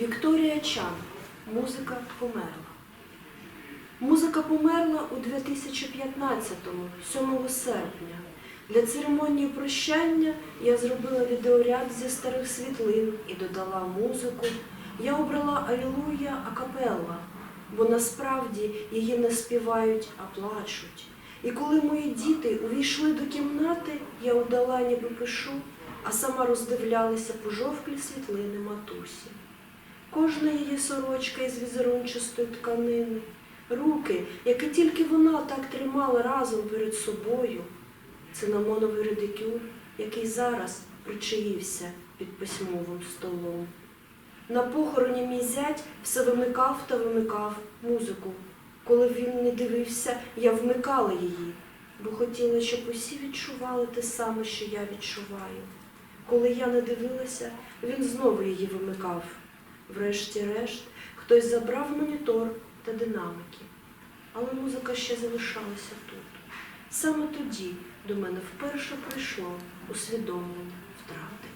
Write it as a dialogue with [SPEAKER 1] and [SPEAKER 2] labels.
[SPEAKER 1] Вікторія Чан. Музика померла. Музика померла у 2015-му, 7 серпня. Для церемонії прощання я зробила відеоряд зі старих світлин і додала музику. Я обрала Алілуя акапелла, бо насправді її не співають, а плачуть. І коли мої діти увійшли до кімнати, я удала, ніби пишу, а сама роздивлялася пожовклі світлини матусі. Кожна її сорочка із візерунчастої тканини, руки, які тільки вона так тримала разом перед собою, цинамоновий редикюр, який зараз причаївся під письмовим столом. На похороні мій зять все вимикав та вимикав музику. Коли він не дивився, я вмикала її, бо хотіла, щоб усі відчували те саме, що я відчуваю. Коли я не дивилася, він знову її вимикав. Врешті-решт, хтось забрав монітор та динамики. Але музика ще залишалася тут. Саме тоді до мене вперше прийшло усвідомлення втрати.